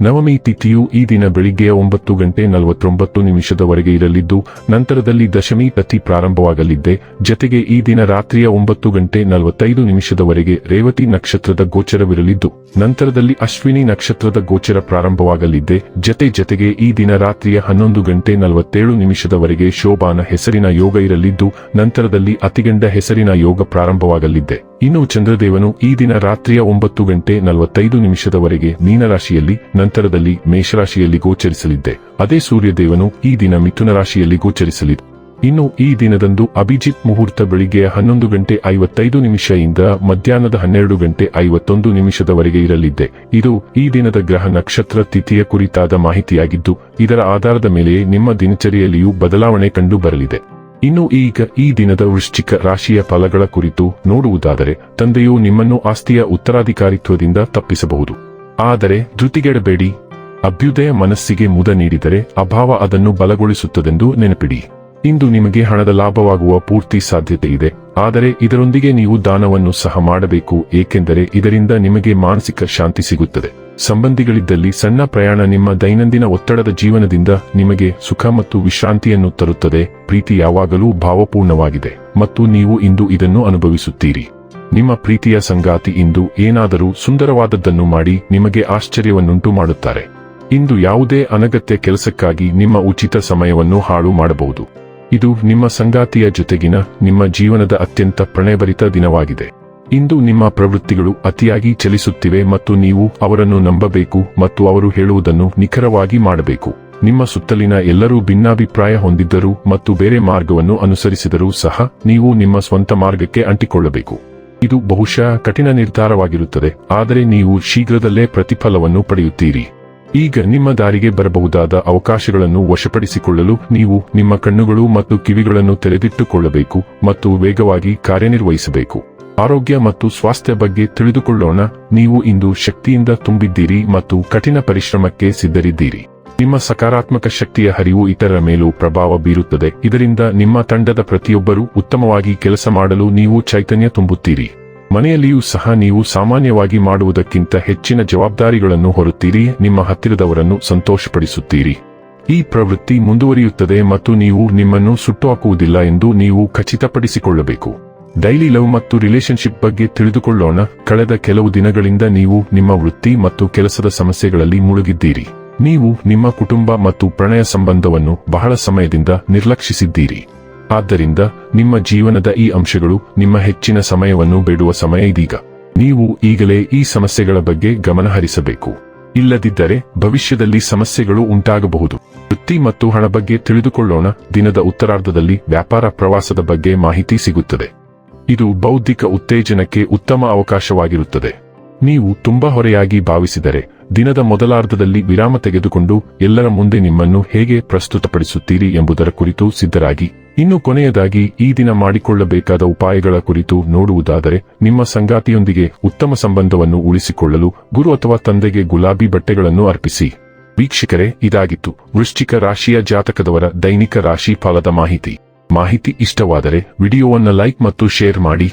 ನವಮಿ ತಿಥಿಯು ಈ ದಿನ ಬೆಳಿಗ್ಗೆ ಒಂಬತ್ತು ಗಂಟೆ ನಲವತ್ತೊಂಬತ್ತು ನಿಮಿಷದವರೆಗೆ ಇರಲಿದ್ದು, ನಂತರದಲ್ಲಿ ದಶಮಿ ತಿಥಿ ಪ್ರಾರಂಭವಾಗಲಿದ್ದೆ. ಜತೆಗೆ ಈ ದಿನ ರಾತ್ರಿಯ ಒಂಬತ್ತು ಗಂಟೆ ನಲವತ್ತೈದು ನಿಮಿಷದವರೆಗೆ ರೇವತಿ ನಕ್ಷತ್ರದ ಗೋಚರವಿರಲಿದ್ದು, ನಂತರದಲ್ಲಿ ಅಶ್ವಿನಿ ನಕ್ಷತ್ರದ ಗೋಚರ ಪ್ರಾರಂಭವಾಗಲಿದ್ದೆ. ಜತೆ ಜತೆಗೆ ಈ ದಿನ ರಾತ್ರಿಯ ಹನ್ನೊಂದು ಗಂಟೆ ನಲವತ್ತೇಳು ನಿಮಿಷದವರೆಗೆ ಶೋಭಾನ ಹೆಸರಿನ ಯೋಗ ಇರಲಿದ್ದು, ನಂತರದಲ್ಲಿ ಅತಿಗಂಡ ಹೆಸರಿನ ಯೋಗ ಪ್ರಾರಂಭವಾಗಲಿದ್ದೆ. ಇನ್ನು ಚಂದ್ರದೇವನು ಈ ದಿನ ರಾತ್ರಿಯ ಒಂಬತ್ತು ಗಂಟೆ ನಲವತ್ತೈದು ನಿಮಿಷದವರೆಗೆ ಮೀನರಾಶಿಯಲ್ಲಿ, ನಂತರದಲ್ಲಿ ಮೇಷರಾಶಿಯಲ್ಲಿ ಗೋಚರಿಸಲಿದ್ದೆ. ಅದೇ ಸೂರ್ಯದೇವನು ಈ ದಿನ ಮಿಥುನ ರಾಶಿಯಲ್ಲಿ ಗೋಚರಿಸಲಿದೆ ಇನ್ನು ಈ ದಿನದಂದು ಅಭಿಜಿತ್ ಮುಹೂರ್ತ ಬೆಳಿಗ್ಗೆ ಹನ್ನೊಂದು ಗಂಟೆ ಐವತ್ತೈದು ನಿಮಿಷದಿಂದ ಮಧ್ಯಾಹ್ನದ ಹನ್ನೆರಡು ಗಂಟೆ ಐವತ್ತೊಂದು ನಿಮಿಷದವರೆಗೆ ಇರಲಿದ್ದೆ. ಇದು ಈ ದಿನದ ಗ್ರಹ ನಕ್ಷತ್ರ ತಿಥಿಯ ಕುರಿತಾದ ಮಾಹಿತಿಯಾಗಿದ್ದು, ಇದರ ಆಧಾರದ ಮೇಲೆಯೇ ನಿಮ್ಮ ದಿನಚರಿಯಲ್ಲಿಯೂ ಬದಲಾವಣೆ ಕಂಡು ಬರಲಿದೆ. ಇನ್ನು ಈಗ ಈ ದಿನದ ವೃಶ್ಚಿಕ ರಾಶಿಯ ಫಲಗಳ ಕುರಿತು ನೋಡುವುದಾದರೆ, ತಂದೆಯು ನಿಮ್ಮನ್ನು ಆಸ್ತಿಯ ಉತ್ತರಾಧಿಕಾರಿತ್ವದಿಂದ ತಪ್ಪಿಸಬಹುದು. ಆದರೆ ಧೃತಿಗೆಡಬೇಡಿ. ಅಭ್ಯುದಯ ಮನಸ್ಸಿಗೆ ಮುದ ನೀಡಿದರೆ ಅಭಾವ ಅದನ್ನು ಬಲಗೊಳಿಸುತ್ತದೆಂದು ನೆನಪಿಡಿ. ಇಂದು ನಿಮಗೆ ಹಣದ ಲಾಭವಾಗುವ ಪೂರ್ತಿ ಸಾಧ್ಯತೆ ಇದೆ. ಆದರೆ ಇದರೊಂದಿಗೆ ನೀವು ದಾನವನ್ನು ಸಹ ಮಾಡಬೇಕು, ಏಕೆಂದರೆ ಇದರಿಂದ ನಿಮಗೆ ಮಾನಸಿಕ ಶಾಂತಿ ಸಿಗುತ್ತದೆ. ಸಂಬಂಧಿಗಳಿದ್ದಲ್ಲಿ ಸಣ್ಣ ಪ್ರಯಾಣ ನಿಮ್ಮ ದೈನಂದಿನ ಒತ್ತಡದ ಜೀವನದಿಂದ ನಿಮಗೆ ಸುಖ ಮತ್ತು ವಿಶ್ರಾಂತಿಯನ್ನು ತರುತ್ತದೆ. ಪ್ರೀತಿ ಯಾವಾಗಲೂ ಭಾವಪೂರ್ಣವಾಗಿದೆ ಮತ್ತು ನೀವು ಇಂದು ಇದನ್ನು ಅನುಭವಿಸುತ್ತೀರಿ. ನಿಮ್ಮ ಪ್ರೀತಿಯ ಸಂಗಾತಿ ಇಂದು ಏನಾದರೂ ಸುಂದರವಾದದ್ದನ್ನು ಮಾಡಿ ನಿಮಗೆ ಆಶ್ಚರ್ಯವನ್ನುಂಟು ಮಾಡುತ್ತಾರೆ. ಇಂದು ಯಾವುದೇ ಅನಗತ್ಯ ಕೆಲಸಕ್ಕಾಗಿ ನಿಮ್ಮ ಉಚಿತ ಸಮಯವನ್ನು ಹಾಳು ಮಾಡಬಹುದು. ಇದು ನಿಮ್ಮ ಸಂಗಾತಿಯ ಜೊತೆಗಿನ ನಿಮ್ಮ ಜೀವನದ ಅತ್ಯಂತ ಪ್ರಣಯಭರಿತ ದಿನವಾಗಿದೆ. ಇಂದು ನಿಮ್ಮ ಪ್ರವೃತ್ತಿಗಳು ಅತಿಯಾಗಿ ಚಲಿಸುತ್ತಿವೆ ಮತ್ತು ನೀವು ಅವರನ್ನು ನಂಬಬೇಕು ಮತ್ತು ಅವರು ಹೇಳುವುದನ್ನು ನಿಖರವಾಗಿ ಮಾಡಬೇಕು. ನಿಮ್ಮ ಸುತ್ತಲಿನ ಎಲ್ಲರೂ ಭಿನ್ನಾಭಿಪ್ರಾಯ ಹೊಂದಿದ್ದರೂ ಮತ್ತು ಬೇರೆ ಮಾರ್ಗವನ್ನು ಅನುಸರಿಸಿದರೂ ಸಹ ನೀವು ನಿಮ್ಮ ಸ್ವಂತ ಮಾರ್ಗಕ್ಕೆ ಅಂಟಿಕೊಳ್ಳಬೇಕು. ಇದು ಬಹುಶಃ ಕಠಿಣ ನಿರ್ಧಾರವಾಗಿರುತ್ತದೆ, ಆದರೆ ನೀವು ಶೀಘ್ರದಲ್ಲೇ ಪ್ರತಿಫಲವನ್ನು ಪಡೆಯುತ್ತೀರಿ. ಈಗ ನಿಮ್ಮ ದಾರಿಗೆ ಬರಬಹುದಾದ ಅವಕಾಶಗಳನ್ನು ವಶಪಡಿಸಿಕೊಳ್ಳಲು ನೀವು ನಿಮ್ಮ ಕಣ್ಣುಗಳು ಮತ್ತು ಕಿವಿಗಳನ್ನು ತೆರೆದಿಟ್ಟುಕೊಳ್ಳಬೇಕು ಮತ್ತು ವೇಗವಾಗಿ ಕಾರ್ಯನಿರ್ವಹಿಸಬೇಕು. ಆರೋಗ್ಯ ಮತ್ತು ಸ್ವಾಸ್ಥ್ಯ ಬಗ್ಗೆ ತಿಳಿದುಕೊಳ್ಳೋಣ. ನೀವು ಇಂದು ಶಕ್ತಿಯಿಂದ ತುಂಬಿದ್ದೀರಿ ಮತ್ತು ಕಠಿಣ ಪರಿಶ್ರಮಕ್ಕೆ ಸಿದ್ಧರಿದ್ದೀರಿ. ನಿಮ್ಮ ಸಕಾರಾತ್ಮಕ ಶಕ್ತಿಯ ಹರಿವು ಇತರರ ಮೇಲೂ ಪ್ರಭಾವ ಬೀರುತ್ತದೆ. ಇದರಿಂದ ನಿಮ್ಮ ತಂಡದ ಪ್ರತಿಯೊಬ್ಬರೂ ಉತ್ತಮವಾಗಿ ಕೆಲಸ ಮಾಡಲು ನೀವು ಚೈತನ್ಯ ತುಂಬುತ್ತೀರಿ. ಮನೆಯಲ್ಲಿಯೂ ಸಹ ನೀವು ಸಾಮಾನ್ಯವಾಗಿ ಮಾಡುವುದಕ್ಕಿಂತ ಹೆಚ್ಚಿನ ಜವಾಬ್ದಾರಿಗಳನ್ನು ಹೊರುತ್ತೀರಿ, ನಿಮ್ಮ ಹತ್ತಿರದವರನ್ನು ಸಂತೋಷಪಡಿಸುತ್ತೀರಿ. ಈ ಪ್ರವೃತ್ತಿ ಮುಂದುವರಿಯುತ್ತದೆ ಮತ್ತು ನೀವು ನಿಮ್ಮನ್ನು ಸುಟ್ಟುಹಾಕುವುದಿಲ್ಲ ಎಂದು ನೀವು ಖಚಿತಪಡಿಸಿಕೊಳ್ಳಬೇಕು. ಡೈಲಿ ಲವ್ ಮತ್ತು ರಿಲೇಶನ್ಶಿಪ್ ಬಗ್ಗೆ ತಿಳಿದುಕೊಳ್ಳೋಣ. ಕಳೆದ ಕೆಲವು ದಿನಗಳಿಂದ ನೀವು ನಿಮ್ಮ ವೃತ್ತಿ ಮತ್ತು ಕೆಲಸದ ಸಮಸ್ಯೆಗಳಲ್ಲಿ ಮುಳುಗಿದ್ದೀರಿ. ನೀವು ನಿಮ್ಮ ಕುಟುಂಬ ಮತ್ತು ಪ್ರಣಯ ಸಂಬಂಧವನ್ನು ಬಹಳ ಸಮಯದಿಂದ ನಿರ್ಲಕ್ಷಿಸಿದ್ದೀರಿ. ಆದ್ದರಿಂದ ನಿಮ್ಮ ಜೀವನದ ಈ ಅಂಶಗಳು ನಿಮ್ಮ ಹೆಚ್ಚಿನ ಸಮಯವನ್ನು ಬಿಡುವ ಸಮಯ ಇದೀಗ. ನೀವು ಈಗಲೇ ಈ ಸಮಸ್ಯೆಗಳ ಬಗ್ಗೆ ಗಮನಹರಿಸಬೇಕು. ಇಲ್ಲದಿದ್ದರೆ ಭವಿಷ್ಯದಲ್ಲಿ ಸಮಸ್ಯೆಗಳು ಉಂಟಾಗಬಹುದು. ವೃತ್ತಿ ಮತ್ತು ಹಣ ಬಗ್ಗೆ ತಿಳಿದುಕೊಳ್ಳೋಣ. ದಿನದ ಉತ್ತರಾರ್ಧದಲ್ಲಿ ವ್ಯಾಪಾರ ಪ್ರವಾಸದ ಬಗ್ಗೆ ಮಾಹಿತಿ ಸಿಗುತ್ತದೆ. ಇದು ಬೌದ್ಧಿಕ ಉತ್ತೇಜನಕ್ಕೆ ಉತ್ತಮ ಅವಕಾಶವಾಗಿರುತ್ತದೆ. ನೀವು ತುಂಬಾ ಹೊರೆಯಾಗಿ ಭಾವಿಸಿದರೆ ದಿನದ ಮೊದಲಾರ್ಧದಲ್ಲಿ ವಿರಾಮ ತೆಗೆದುಕೊಂಡು ಎಲ್ಲರ ಮುಂದೆ ನಿಮ್ಮನ್ನು ಹೇಗೆ ಪ್ರಸ್ತುತಪಡಿಸುತ್ತೀರಿ ಎಂಬುದರ ಕುರಿತು ಸಿದ್ಧರಾಗಿ. ಇನ್ನು ಕೊನೆಯದಾಗಿ, ಈ ದಿನ ಮಾಡಿಕೊಳ್ಳಬೇಕಾದ ಉಪಾಯಗಳ ಕುರಿತು ನೋಡುವುದಾದರೆ, ನಿಮ್ಮ ಸಂಗಾತಿಯೊಂದಿಗೆ ಉತ್ತಮ ಸಂಬಂಧವನ್ನು ಉಳಿಸಿಕೊಳ್ಳಲು ಗುರು ಅಥವಾ ತಂದೆಗೆ ಗುಲಾಬಿ ಬಟ್ಟೆಗಳನ್ನು ಅರ್ಪಿಸಿ. ವೀಕ್ಷಕರೇ, ಇದಾಗಿತ್ತು ವೃಶ್ಚಿಕ ರಾಶಿಯ ಜಾತಕದವರ ದೈನಿಕ ರಾಶಿ ಫಲದ ಮಾಹಿತಿ. ಮಾಹಿತಿ ಇಷ್ಟವಾದರೆ, ವಿಡಿಯೋವನ್ನು ಲೈಕ್ ಮತ್ತು ಶೇರ್ ಮಾಡಿ.